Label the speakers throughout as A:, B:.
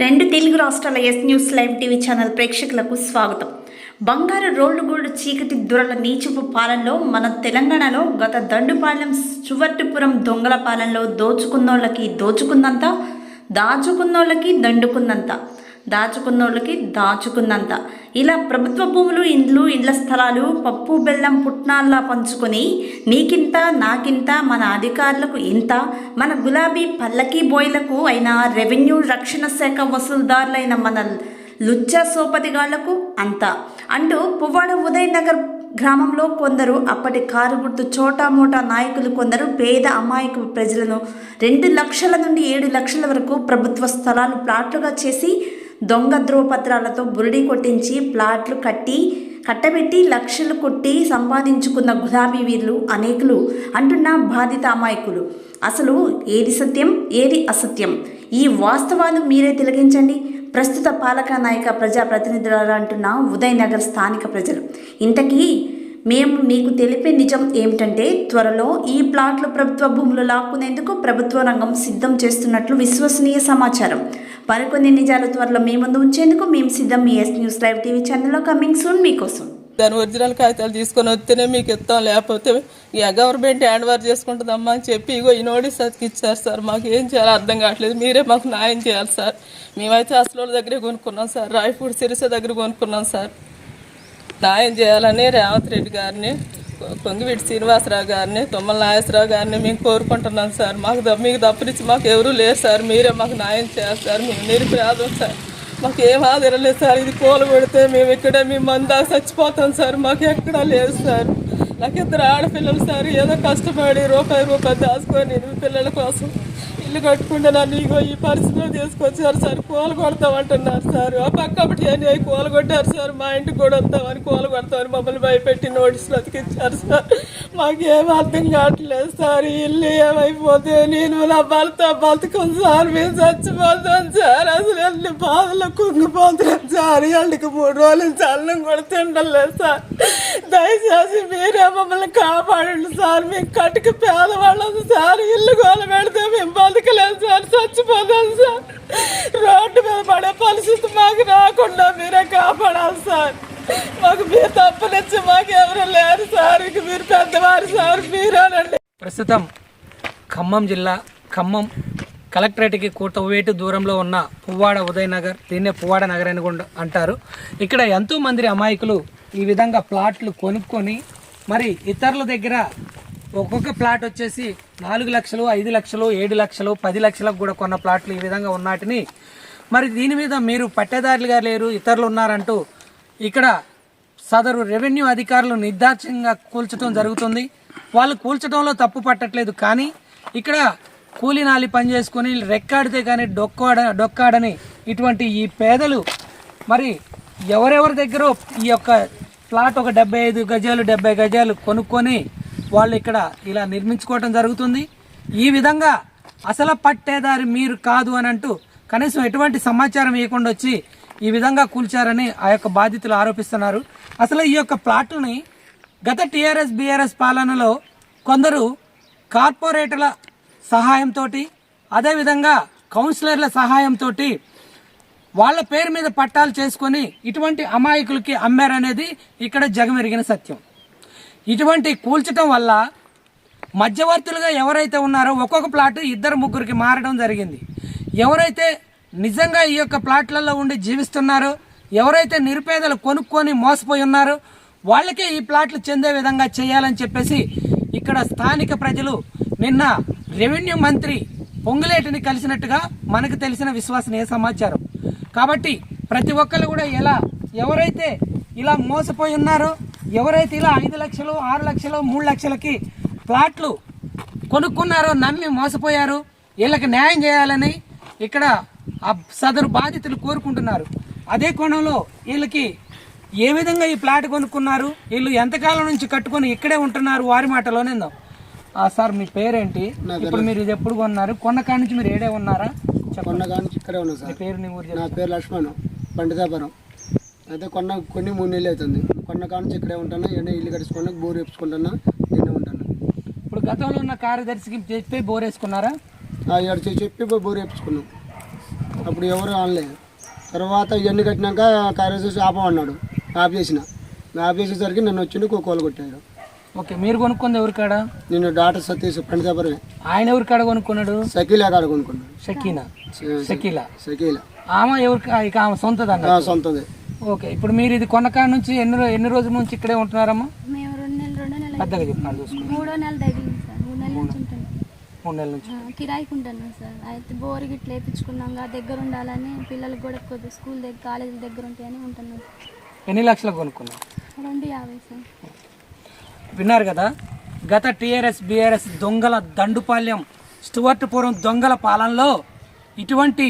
A: రెండు తెలుగు రాష్ట్రాల S news live TV channel ప్రేక్షకులకు స్వాగతం. బంగారు రోడ్లు గోల్డ్ చీకటి దురల నీచుపు పాలనలో మన తెలంగాణలో గత దండుపాలెం చువట్టుపురం దొంగల పాలనలో దోచుకున్నోళ్ళకి దోచుకున్నంత దాచుకున్నోళ్ళకి దండుకున్నంత. దాచుకున్నోళ్ళకి దాచుకున్నంత. ఇలా ప్రభుత్వ భూములు ఇండ్లు ఇండ్ల స్థలాలు పప్పు బెల్లం పుట్నాల్లా పంచుకొని నీకింత నాకింత మన అధికారులకు ఇంత మన గులాబీ పల్లకీ బోయ్లకు అయిన రెవెన్యూ రక్షణ శాఖ వసూలుదారులైన మన లుచ్చ సోపతిగాళ్ళకు అంత. అంటూ పువ్వాడ ఉదయ్ నగర్ గ్రామంలో కొందరు అప్పటి కారు గుర్తు చోటామోటా నాయకులు కొందరు పేద అమాయక ప్రజలను రెండు లక్షల నుండి ఏడు లక్షల వరకు ప్రభుత్వ స్థలాలు ప్లాట్లుగా చేసి దొంగ ధ్రువపత్రాలతో బురిడి కొట్టించి ప్లాట్లు కట్టి కట్టబెట్టి లక్షలు కొట్టి సంపాదించుకున్న గులాబీ వీరులు అనేకులు అంటున్న బాధిత అమాయకులు. అసలు ఏది సత్యం ఏది అసత్యం? ఈ వాస్తవాలు మీరే తిలగించండి ప్రస్తుత పాలక నాయక ప్రజాప్రతినిధులు అంటున్న ఉదయనగర్ స్థానిక ప్రజలు. ఇంతకీ మేము మీకు తెలిపే నిజం ఏమిటంటే త్వరలో ఈ ప్లాట్లు ప్రభుత్వ భూములు లాక్కునేందుకు ప్రభుత్వ రంగం సిద్ధం చేస్తున్నట్లు విశ్వసనీయ సమాచారం. మరికొన్ని నిజాలు త్వరలో మీ ముందు ఉంచేందుకు మేము సిద్ధం మీ ఎస్ న్యూస్ లైవ్ టీవీ ఛానల్లో కమింగ్ సూన్ మీకోసం.
B: దాని ఒరిజినల్ కాగితాలు తీసుకొని వస్తేనే మీకు ఇస్తాం లేకపోతే ఇక గవర్నమెంట్ హ్యాండ్ ఓవర్ చేసుకుంటుందమ్మా అని చెప్పి ఇగో ఈ నోటీస్ అతికిచ్చారు సార్. మాకు ఏం చేయాలో అర్థం కావట్లేదు. మీరే మాకు న్యాయం చేయాలి సార్. మేమైతే అసలు దగ్గరే కొనుక్కున్నాం సార్. రాయపూడి సిరిస దగ్గర కొనుక్కున్నాం సార్. న్యాయం చేయాలని రేవంత్ రెడ్డి గారిని పొంగివిటి శ్రీనివాసరావు గారిని తుమ్మల నాగేశ్వరరావు గారిని మేము కోరుకుంటున్నాం సార్. మాకు మీకు తప్పనిచ్చి మాకు ఎవరూ లేరు సార్. మీరే మాకు న్యాయం చేస్తారు మేము నిరుపేదం సార్. మాకు ఏం ఆధారం లేదు సార్. ఇది కూల పెడితే మేము ఇక్కడే మేము మందా చచ్చిపోతాం సార్. మాకు ఎక్కడా లేదు సార్. నాకు ఇద్దరు ఆడపిల్లలు సార్. ఏదో కష్టపడి రూపాయి రూపాయి దాచుకొని పిల్లల కోసం ఇల్లు కట్టుకుంటే నన్ను ఇగో ఈ పరిస్థితిలో తీసుకొచ్చారు సార్. కూల కొడతామంటున్నారు సార్. ఆ పక్క ఒకటి అని అవి కూల కొట్టారు సార్. మా ఇంటికి కూడా వస్తామని కూల కొడతామని మమ్మల్ని భయపెట్టి నోటీసులు అతికిచ్చారు సార్. మాకేం అర్థం కావట్లేదు సార్. ఇల్లు ఏమైపోతే నేను నా భర్త బతుకుంది సార్. మేము చచ్చిపోతాం సార్. అసలు ఎన్ని బాధలు కుంగిపోతున్నాం సార్. వాళ్ళకి మూడు రోజుల నుంచి అన్నం కూడా తిండలేదు సార్. దయచేసి మీరే మమ్మల్ని కాపాడండి సార్. మేము కట్టుకు పేదవాళ్ళం సార్. ఇల్లు గోల పెడితే మేము బతకలేదు సార్ చచ్చిపోతాం సార్. రోడ్డు మీద పడే పరిస్థితి మాకు రాకుండా మీరే కాపాడాలి సార్. మాకు మీరు తప్పనిచ్చి మాకు ఎవరు లేరు సార్. ఇక మీరు పెద్దవారు సార్ మీరేనండి.
C: ప్రస్తుతం ఖమ్మం జిల్లా ఖమ్మం కలెక్టరేట్కి కూటవేటు దూరంలో ఉన్న పువ్వాడ ఉదయనగర్ దీన్నే పువ్వాడ నగర్ అని కూడా అంటారు. ఇక్కడ ఎంతో మంది అమాయకులు ఈ విధంగా ప్లాట్లు కొనుక్కొని మరి ఇతరుల దగ్గర ఒక్కొక్క ప్లాట్ వచ్చేసి నాలుగు లక్షలు ఐదు లక్షలు ఏడు లక్షలు పది లక్షలకు కూడా కొన్న ప్లాట్లు ఈ విధంగా ఉన్నాటిని. మరి దీని మీద మీరు పట్టేదారులుగా లేరు ఇతరులు ఉన్నారంటూ ఇక్కడ సదరు రెవెన్యూ అధికారులు నిర్దాక్ష్యంగా కూల్చడం జరుగుతుంది. వాళ్ళు కూల్చడంలో తప్పు పట్టట్లేదు కానీ ఇక్కడ కూలినాలి పని చేసుకొని రెక్కాడితే కానీ డొక్కాడ డొక్కాడని ఇటువంటి ఈ పేదలు మరి ఎవరెవరి దగ్గర ఈ యొక్క ప్లాట్ ఒక డెబ్బై ఐదు గజాలు డెబ్బై గజాలు కొనుక్కొని వాళ్ళు ఇక్కడ ఇలా నిర్మించుకోవటం జరుగుతుంది. ఈ విధంగా అసలు పట్టేదారి మీరు కాదు అని అంటూ కనీసం ఎటువంటి సమాచారం ఇవ్వకుండా వచ్చి ఈ విధంగా కూల్చారని ఆ యొక్క బాధితులు ఆరోపిస్తున్నారు. అసలు ఈ యొక్క ప్లాట్లని గత టీఆర్ఎస్ బీఆర్ఎస్ పాలనలో కొందరు కార్పొరేటర్ల సహాయంతో అదేవిధంగా కౌన్సిలర్ల సహాయంతో వాళ్ళ పేరు మీద పట్టాలు చేసుకొని ఇటువంటి అమాయకులకి అమ్మారనేది ఇక్కడ జగమెరిగిన సత్యం. ఇటువంటి కూల్చటం వల్ల మధ్యవర్తులుగా ఎవరైతే ఉన్నారో ఒక్కొక్క ప్లాట్ ఇద్దరు ముగ్గురికి మారడం జరిగింది. ఎవరైతే నిజంగా ఈ యొక్క ప్లాట్లలో ఉండి జీవిస్తున్నారో ఎవరైతే నిరుపేదలు కొనుక్కొని మోసపోయి ఉన్నారో వాళ్ళకే ఈ ప్లాట్లు చెందే విధంగా చేయాలని చెప్పేసి ఇక్కడ స్థానిక ప్రజలు నిన్న రెవెన్యూ మంత్రి పొంగులేటిని కలిసినట్టుగా మనకు తెలిసిన విశ్వసనీయ సమాచారం. కాబట్టి ప్రతి ఒక్కరు కూడా ఎలా ఎవరైతే ఇలా మోసపోయి ఉన్నారో ఎవరైతే ఇలా ఐదు లక్షలు ఆరు లక్షలు మూడు లక్షలకి ప్లాట్లు కొనుక్కున్నారో నమ్మి మోసపోయారు వీళ్ళకి న్యాయం చేయాలని ఇక్కడ ఆ సదరు బాధితులు కోరుకుంటున్నారు. అదే కోణంలో వీళ్ళకి ఏ విధంగా ఈ ప్లాట్ కొనుక్కున్నారు వీళ్ళు ఎంతకాలం నుంచి కట్టుకొని ఇక్కడే ఉంటున్నారు వారి మాటలోనే సార్ మీ పేరేంటి? ఇప్పుడు మీరు ఇది ఎప్పుడు కొన్నారు? కొన్న కాడి నుంచి మీరు ఏడే ఉన్నారా? చెప్పండి.
D: కొన్న కాడ నుంచి ఇక్కడే ఉన్నా
C: మీ
D: సార్.
C: పేరు నా
D: పేరు లక్ష్మణ్ పండితాపురం అయితే కొన్న కొన్ని మూడు నెలలు అవుతుంది. కొన్న కాడ నుంచి ఇక్కడే ఉంటాను ఎండ ఇల్లు కట్టుకున్నా బోర్ వేపించుకుంటున్నా నేను ఉంటాను.
C: ఇప్పుడు గతంలో ఉన్న కార్యదర్శికి చెప్పి బోర్ వేసుకున్నారా?
D: ఏడు చెప్పి బోర్ వేపించుకున్నాం. అప్పుడు ఎవరు అనలేదు తర్వాత ఇవన్నీ కట్టినాక కార్యదర్శి ఆపమన్నాడు ఆఫ్ చేసిన ఆఫ్ చేసేసరికి నన్ను వచ్చిండు కోకోలు కొట్టాడు.
C: ఓకే మీరు కొనుక్కుంది ఎవరి కాడ?
D: నేను డాక్టర్ సతీష్ పండితాపురమే.
C: ఆయన ఎవరి కాడ కొనుక్కున్నాడు?
D: సకీలా కాడ కొనుక్కున్నాడు.
C: షకీనా? షకీలా?
D: సకీలా
C: ఆమె ఎవరి కా- ఇక ఆమె సొంతదన్న
D: ఆ, సొంతది.
C: ఓకే ఇప్పుడు మీరు ఇది కొన్నకాడ నుంచి ఎన్ని ఎన్ని రోజుల నుంచి ఇక్కడే ఉంటున్నారమ్మా?
E: మేము రెండు నెలలు రెండు నెలలు
C: పెద్దగా చూసుకోండి.
E: మూడో నెల తగిలింది సార్ మూడు నెలల నుంచి ఉంటాను
C: మూడు నెలల నుంచి.
E: ఆ, కిరాయికి ఉంటున్నాం సార్. అయితే బోర్ గిట్ల వేపించుకున్నాం దగ్గర ఉండాలని పిల్లలకి కూడా కొద్దిగా స్కూల్ దగ్గర కాలేజీల దగ్గర ఉంటాయని ఉంటున్నాం
C: ఎన్ని లక్షలకు
E: రెండు యాభై సార్.
C: విన్నారు కదా గత టీఆర్ఎస్ బీఆర్ఎస్ దొంగల దండుపాల్యం స్టువర్ట్పురం దొంగల పాలనలో ఇటువంటి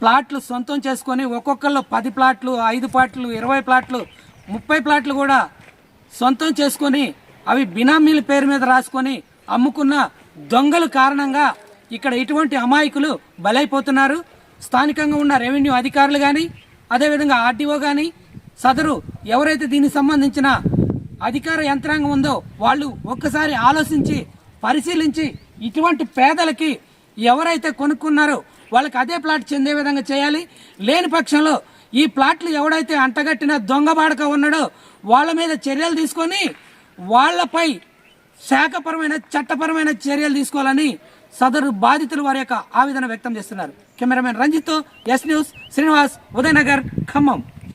C: ప్లాట్లు సొంతం చేసుకొని ఒక్కొక్కళ్ళు పది ప్లాట్లు ఐదు ప్లాట్లు ఇరవై ప్లాట్లు ముప్పై ప్లాట్లు కూడా సొంతం చేసుకొని అవి బినామీల పేరు మీద రాసుకొని అమ్ముకున్న దొంగల కారణంగా ఇక్కడ ఇటువంటి అమాయకులు బలైపోతున్నారు. స్థానికంగా ఉన్న రెవెన్యూ అధికారులు కానీ అదేవిధంగా ఆర్డీఓ కానీ సదరు ఎవరైతే దీనికి సంబంధించిన అధికార యంత్రాంగం ఉందో వాళ్ళు ఒక్కసారి ఆలోచించి పరిశీలించి ఇటువంటి పేదలకి ఎవరైతే కొనుక్కున్నారో వాళ్ళకి అదే ప్లాట్ చెందే విధంగా చేయాలి. లేని పక్షంలో ఈ ప్లాట్లు ఎవడైతే అంటగట్టిన దొంగ బాడక ఉన్నాడో వాళ్ళ మీద చర్యలు తీసుకొని వాళ్ళపై శాఖపరమైన చట్టపరమైన చర్యలు తీసుకోవాలని సదరు బాధితులు వారి యొక్క ఆవేదన వ్యక్తం చేస్తున్నారు. కెమెరామెన్ రంజిత్తో ఎస్ న్యూస్ శ్రీనివాస్ ఉదయనగర్ ఖమ్మం.